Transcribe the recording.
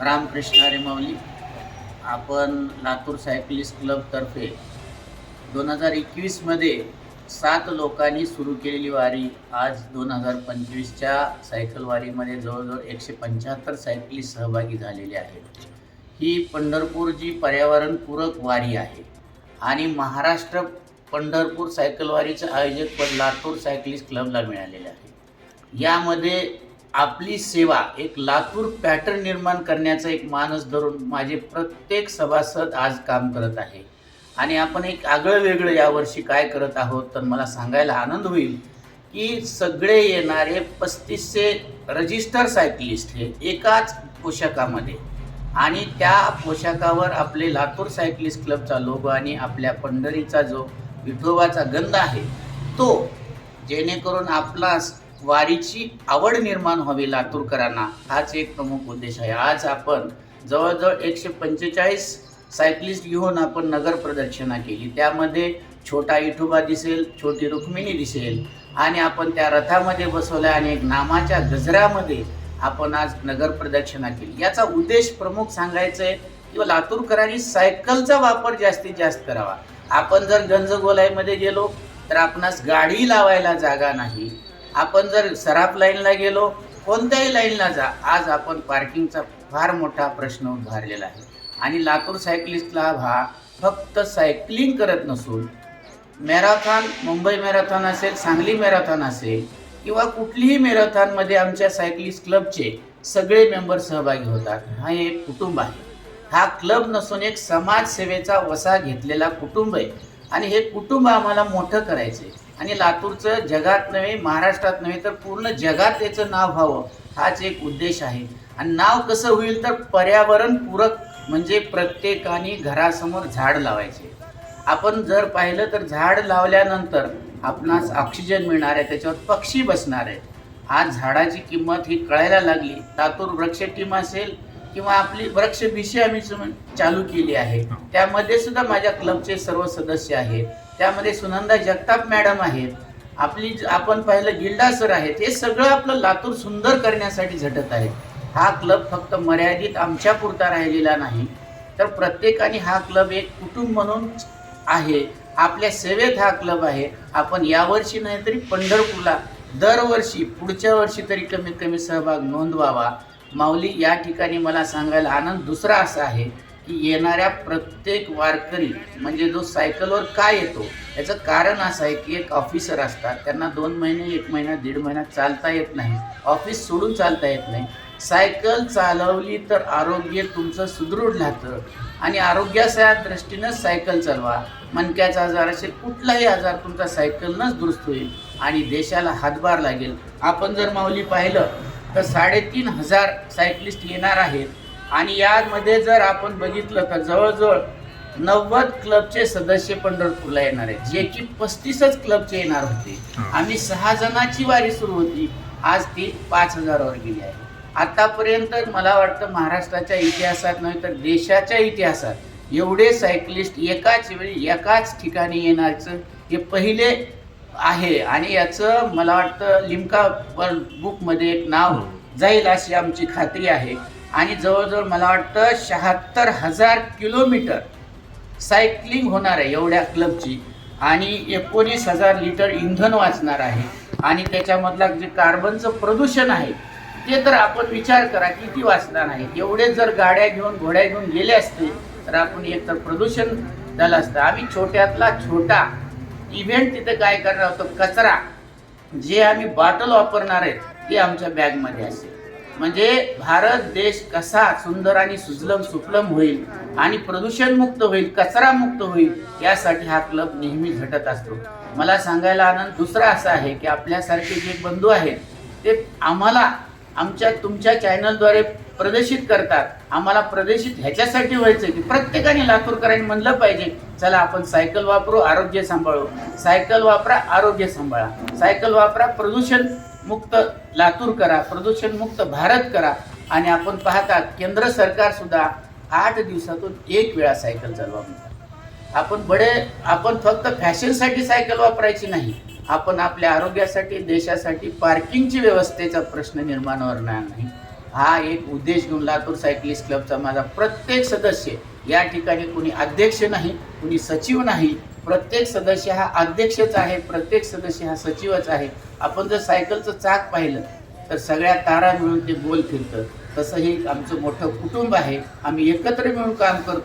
रामकृष्ण रेमावली आपण लातूर सायकलिस्ट क्लबतर्फे दोन हजार एकवीसमध्ये सात लोकांनी सुरू केलेली वारी आज दोन हजार पंचवीसच्या सायकल वारीमध्ये जवळजवळ एकशे पंच्याहत्तर सायकलिस्ट सहभागी झालेले आहेत. ही पंढरपूर जी पर्यावरणपूरक वारी आहे आणि महाराष्ट्र पंढरपूर सायकलवारीचं आयोजकपद लातूर सायकलिस्ट क्लबला मिळालेलं आहे. यामध्ये आपली सेवा एक लातूर पॅटर्न निर्माण करण्याचा एक मानस धरून माझे प्रत्येक सभासद आज काम करत आहे. आणि आपण एक आगळं वेगळं यावर्षी काय करत आहोत तर मला सांगायला आनंद होईल की सगळे येणारे पस्तीसशे रजिस्टर सायकलिस्ट हे एकाच पोशाखामध्ये. आणि त्या पोशाखावर आपले लातूर सायकलिस्ट क्लबचा लोगो आणि आपल्या पंढरीचा जो विठोबाचा गंध आहे तो जेणेकरून आपला वारीची आवड निर्माण व्हावी लातूरकरांना हाच एक प्रमुख उद्देश आहे. आज आपण जवळजवळ एकशे पंचेचाळीस सायकलिस्ट घेऊन आपण नगर प्रदक्षिणा केली. त्यामध्ये छोटा इठुबा दिसेल छोटी रुक्मिणी दिसेल आणि आपण त्या रथामध्ये बसवल्या आणि एक नामाच्या गजरामध्ये आपण आज नगर प्रदक्षिणा केली. याचा उद्देश प्रमुख सांगायचा आहे किंवा लातूरकरांनी सायकलचा वापर जास्तीत जास्त करावा. आपण जर गंजगोलाईमध्ये गेलो तर आपणास गाडी लावायला जागा नाही. आपण जर सराफ लाईनला गेलो कोणत्याही लाईनला जा आज आपण पार्किंगचा फार मोठा प्रश्न उभारलेला आहे. आणि लातूर सायकलिस्ट क्लब हा फक्त सायकलिंग करत नसून मॅरेथॉन मुंबई मॅरेथॉन असेल सांगली मॅरेथॉन असेल किंवा कुठलीही मॅरेथॉनमध्ये आमच्या सायकलिस्ट क्लबचे सगळे मेंबर सहभागी होतात हा एक कुटुंब आहे. हा क्लब नसून एक समाजसेवेचा वसा घेतलेला कुटुंब आहे. आणि हे कुटुंब आम्हाला मोठं करायचं आहे आणि लातूरचं जगात नव्हे महाराष्ट्रात नव्हे तर पूर्ण जगात त्याचं नाव व्हावं हाच एक उद्देश आहे. आणि नाव कसं होईल तर पर्यावरणपूरक म्हणजे प्रत्येकाने घरासमोर झाड लावायचे. आपण जर पाहिलं तर झाड लावल्यानंतर आपणास ऑक्सिजन मिळणार आहे त्याच्यावर पक्षी बसणार आहेत. आज झाडाची किंमत ही कळायला लागली. लातूर वृक्ष टीम असेल किंवा आपली वृक्ष भिशी आम्ही चालू केली आहे. त्यामध्ये सुद्धा माझ्या क्लबचे सर्व सदस्य आहेत. त्यामध्ये सुनंदा जगताप मॅडम आहेत आपली ज- आपण पाहिलं गिल्डा सर आहेत हे सगळं आपलं लातूर सुंदर करण्यासाठी झटत आहे हा क्लब फक्त मर्यादित आमच्या पुरता राहिलेला नाही तर प्रत्येकाने हा क्लब एक कुटुंब म्हणून आहे. आपल्या सेवेत हा क्लब आहे. आपण यावर्षी नाही तरी पंढरपूरला दरवर्षी पुढच्या वर्षी तरी कमीत कमी सहभाग नोंदवावा. माऊली या ठिकाणी मला सांगायला आनंद दुसरा असा आहे की येणाऱ्या प्रत्येक वारकरी म्हणजे जो सायकलवर का येतो याचं कारण असं आहे की एक ऑफिसर असतात त्यांना दोन महिने एक महिना दीड महिना चालता येत नाही. ऑफिस सोडून चालता येत नाही. सायकल चालवली तर आरोग्य तुमचं सुदृढ राहतं. आणि आरोग्याच्या दृष्टीनं सायकल चालवा. मनक्याचा आजार असेल कुठलाही आजार तुमचा सायकलनंच दुरुस्त होईल. आणि देशाला हातभार लागेल. आपण जर माऊली पाहिलं तर साडेतीन हजार सायकलिस्ट येणार आहेत. आणि यामध्ये जर आपण बघितलं तर जवळजवळ नव्वद क्लबचे सदस्य पंढरपूरला येणार आहेत जे की पस्तीसच क्लबचे येणार होते. आम्ही सहा जणांची वारी सुरू होती आज ती पाच हजारावर गेली आहे. आतापर्यंत मला वाटतं महाराष्ट्राच्या इतिहासात नव्हे तर देशाच्या इतिहासात एवढे सायकलिस्ट एकाच वेळी एकाच ठिकाणी येण्याचं हे पहिले आहे. आणि याचं मला वाटतं लिमका बुकमध्ये एक नाव जाईल अशी आमची खात्री आहे. आणि जवळजवळ मला वाटतं शहात्तर हजार किलोमीटर सायकलिंग होणार आहे एवढ्या क्लबची. आणि एकोणीस हजार लिटर इंधन वाचणार आहे. आणि त्याच्यामधला जे कार्बनचं प्रदूषण आहे ते तर आपण विचार करा किती वाचणार आहे. एवढे जर गाड्या घेऊन घोड्या घेऊन गेले असते तर आपण एक तर प्रदूषण झालं असतं. आम्ही छोट्यातला छोटा इव्हेंट तिथं काय करणार होतो? कचरा. जे आम्ही बॉटल वापरणार आहेत ते आमच्या बॅगमध्ये असेल. म्हणजे भारत देश कसा सुंदर आणि सुजलम सुफलम होईल आणि प्रदूषण मुक्त होईल कचरा मुक्त होईल यासाठी हा क्लब नेहमी झटत असतो. मला सांगायला आनंद दुसरा असा आहे की आपल्यासारखे जे बंधू आहेत ते आम्हाला आमच्या तुमच्या चॅनलद्वारे प्रदर्शित करतात. आम्हाला प्रदर्शित ह्याच्यासाठी व्हायचं की प्रत्येकाने लातूरकरांनी म्हणलं पाहिजे चला आपण सायकल वापरू आरोग्य सांभाळू. सायकल वापरा आरोग्य सांभाळा. सायकल वापरा प्रदूषण मुक्त लातूर करा प्रदूषण मुक्त भारत करा. आणि आपण पाहता केंद्र सरकार सुद्धा आठ दिवसातून एक वेळा सायकल चालवा म्हणतात आपण बडे आपण फक्त फॅशनसाठी सायकल वापरायची नाही. आपण आपल्या आरोग्यासाठी देशासाठी पार्किंगची व्यवस्थेचा प्रश्न निर्माण होणार नाही. हा एक उद्देश घेऊन लातूर सायकलिस्ट क्लबचा माझा प्रत्येक सदस्य. या ठिकाणी कुणी अध्यक्ष नाही कुणी सचिव नाही प्रत्येक सदस्य हा अध्यक्षच आहे प्रत्येक सदस्य हा सचिवच आहे. आपण जर सायकलचं चाक पाहिलं तर सगळ्या तारा मिळून ते गोल फिरतं. तसं हे आमचं मोठं कुटुंब आहे. आम्ही एकत्र मिळून काम करतो.